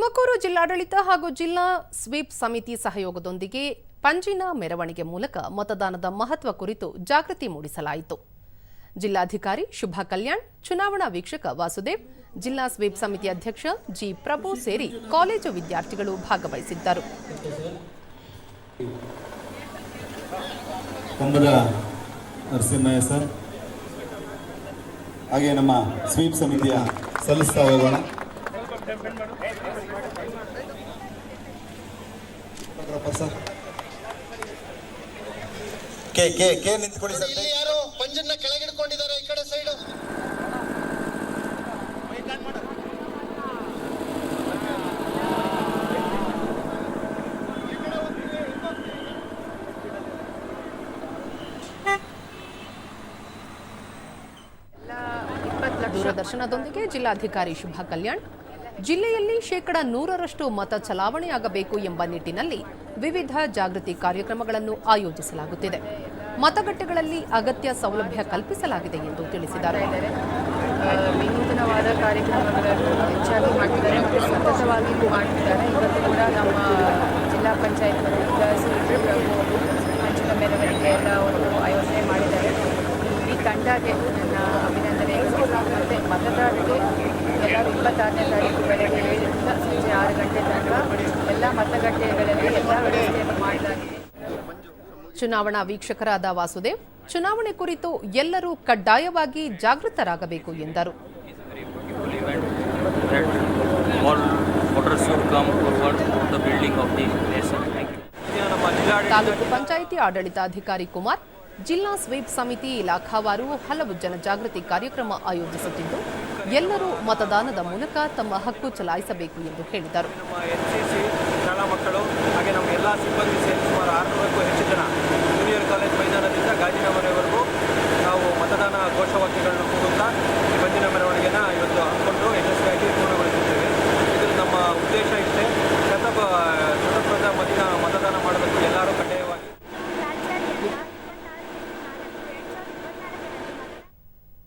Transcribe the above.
ತುಮಕೂರು ಜಿಲ್ಲಾಡಳಿತ ಹಾಗೂ ಜಿಲ್ಲಾ ಸ್ವೀಪ್ ಸಮಿತಿ ಸಹಯೋಗದೊಂದಿಗೆ ಪಂಜಿನ ಮೆರವಣಿಗೆ ಮೂಲಕ ಮತದಾನದ ಮಹತ್ವ ಕುರಿತು ಜಾಗೃತಿ ಮೂಡಿಸಲಾಯಿತು. ಜಿಲ್ಲಾಧಿಕಾರಿ ಶುಭಾ ಕಲ್ಯಾಣ್, ಚುನಾವಣಾ ವೀಕ್ಷಕ ವಾಸುದೇವ್, ಜಿಲ್ಲಾ ಸ್ವೀಪ್ ಸಮಿತಿ ಅಧ್ಯಕ್ಷ ಜಿ ಪ್ರಭು ಸೇರಿ ಕಾಲೇಜು ವಿದ್ಯಾರ್ಥಿಗಳು ಭಾಗವಹಿಸಿದ್ದರು. ಹಾಗೆ ನಮ್ಮ ಸ್ವೀಪ್ ಸಮಿತಿಯ ಸಲ್ಲಿಸ್ತಾ ಹೋಗೋಣ ಸರ್ ಕೆ ಕೆ ಕೆ ನಿಂತ್ಕೊಳ್ಳಿ ಸರ್. ಇಲ್ಲಿ ಯಾರು ಪಂಜನ್ನ ಕೆಳಗಿಡ್ಕೊಂಡಿದ್ದಾರೆ ಈ ಕಡೆ ಸೈಡು. ದೂರದರ್ಶನದೊಂದಿಗೆ ಜಿಲ್ಲಾಧಿಕಾರಿ ಶುಭಾ ಕಲ್ಯಾಣ್. ಜಿಲ್ಲೆಯಲ್ಲಿ ಶೇಕಡ ನೂರರಷ್ಟು ಮತ ಚಲಾವಣೆಯಾಗಬೇಕು ಎಂಬ ನಿಟ್ಟಿನಲ್ಲಿ ವಿವಿಧ ಜಾಗೃತಿ ಕಾರ್ಯಕ್ರಮಗಳನ್ನು ಆಯೋಜಿಸಲಾಗುತ್ತಿದೆ. ಮತಗಟ್ಟೆಗಳಲ್ಲಿ ಅಗತ್ಯ ಸೌಲಭ್ಯ ಕಲ್ಪಿಸಲಾಗಿದೆ ಎಂದು ತಿಳಿಸಿದ್ದಾರೆ. ವಿನೂತನವಾದ ಕಾರ್ಯಕ್ರಮಗಳನ್ನು ಹೆಚ್ಚಾಗಿ ಮಾಡ್ತಿದ್ದಾರೆ ಮತ್ತು ಸತತವಾಗಿ ಮಾಡ್ತಿದ್ದಾರೆ. ಇವತ್ತು ಕೂಡ ನಮ್ಮ ಜಿಲ್ಲಾ ಪಂಚಾಯತ್ ಮೆರವಣಿಗೆ ಎಲ್ಲ ಒಂದು ಆಯೋಜನೆ ಮಾಡಿದ್ದಾರೆ. ಈ ತಂಡಕ್ಕೆ ಮತಗಟ್ಟೆಗಳಲ್ಲಿ ಚುನಾವಣಾ ವೀಕ್ಷಕರಾದ ವಾಸುದೇವ್, ಚುನಾವಣೆ ಕುರಿತು ಎಲ್ಲರೂ ಕಡ್ಡಾಯವಾಗಿ ಜಾಗೃತರಾಗಬೇಕು ಎಂದರು. ತಾಲೂಕು ಪಂಚಾಯಿತಿ ಆಡಳಿತಾಧಿಕಾರಿ ಕುಮಾರ್, ಜಿಲ್ಲಾ ಸ್ವೀಪ್ ಸಮಿತಿ ಇಲಾಖಾವಾರು ಹಲವು ಜನಜಾಗೃತಿ ಕಾರ್ಯಕ್ರಮ ಆಯೋಜಿಸುತ್ತಿದ್ದು ಎಲ್ಲರೂ ಮತದಾನದ ಮೂಲಕ ತಮ್ಮ ಹಕ್ಕು ಚಲಾಯಿಸಬೇಕು ಎಂದು ಹೇಳಿದರು. ನಮ್ಮ ಮಕ್ಕಳು ಹಾಗೆ ನಮ್ಮ ಎಲ್ಲ ಸಿಬ್ಬಂದಿ